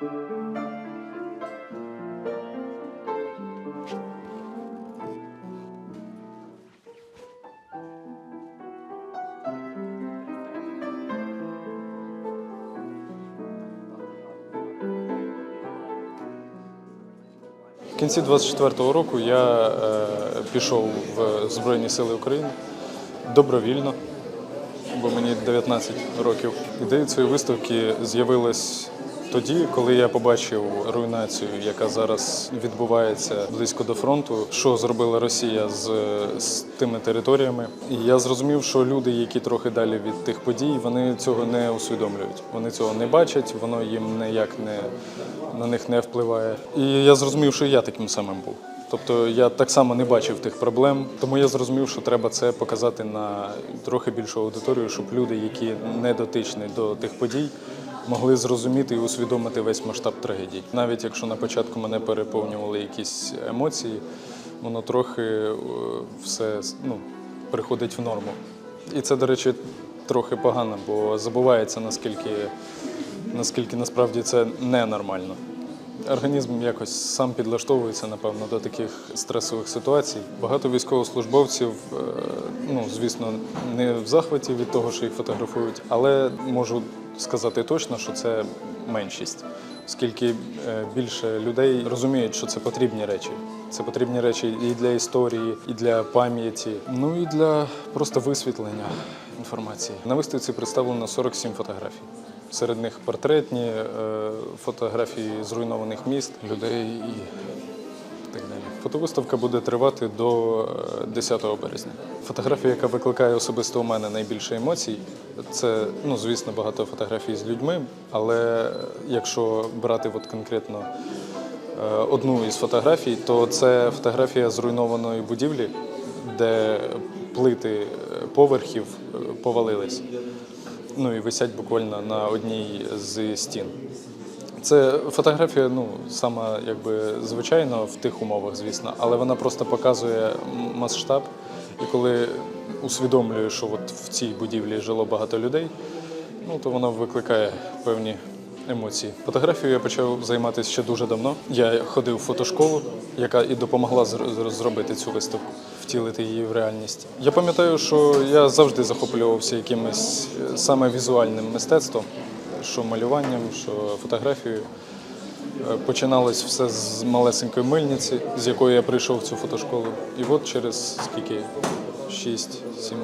В кінці 24-го року я е, пішов в Збройні Сили України добровільно, бо мені 19 років. Ідею цієї виставки з'явилась тоді, коли я побачив руйнацію, яка зараз відбувається близько до фронту, що зробила Росія з, з тими територіями. І я зрозумів, що люди, які трохи далі від тих подій, вони цього не усвідомлюють. Вони цього не бачать, воно їм ніяк не на них не впливає. І я зрозумів, що я таким самим був. Тобто я так само не бачив тих проблем, тому я зрозумів, що треба це показати на трохи більшу аудиторію, щоб люди, які не дотичні до тих подій, могли зрозуміти і усвідомити весь масштаб трагедії. Навіть якщо на початку мене переповнювали якісь емоції, воно трохи е, все ну, приходить в норму. І це, до речі, трохи погано, бо забувається наскільки, наскільки насправді це ненормально. Організм якось сам підлаштовується, напевно, до таких стресових ситуацій. Багато військовослужбовців, е, ну звісно, не в захваті від того, що їх фотографують, але можу сказати точно, що це меншість, оскільки е, більше людей розуміють, що це потрібні речі. Це потрібні речі і для історії, і для пам'яті, ну і для просто висвітлення інформації. На виставці представлено 47 фотографій. Серед них портретні е, фотографії зруйнованих міст, людей і так далі. Фотовиставка буде тривати до е, 10 березня. Фотографія, яка викликає особисто у мене найбільше емоцій, це, ну, звісно, багато фотографій з людьми, але якщо брати от конкретно е, одну із фотографій, то це фотографія зруйнованої будівлі, де плити е, поверхів е, повалились ну і висять буквально на одній з стін. Це фотографія, ну сама якби звичайно в тих умовах, звісно, але вона просто показує масштаб. І коли усвідомлюєш, що от в цій будівлі жило багато людей, ну то воно викликає певні емоції. Фотографією я почав займатися ще дуже давно. Я ходив в фотошколу, яка і допомогла зр- зр- зробити цю виставку, втілити її в реальність. Я пам'ятаю, що я завжди захоплювався якимось е, саме візуальним мистецтвом, що малюванням, що фотографією. Е, Починалось все з малесенької мильниці, з якої я прийшов в цю фотошколу. І от через скільки 6-7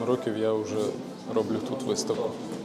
років я вже роблю тут виставку.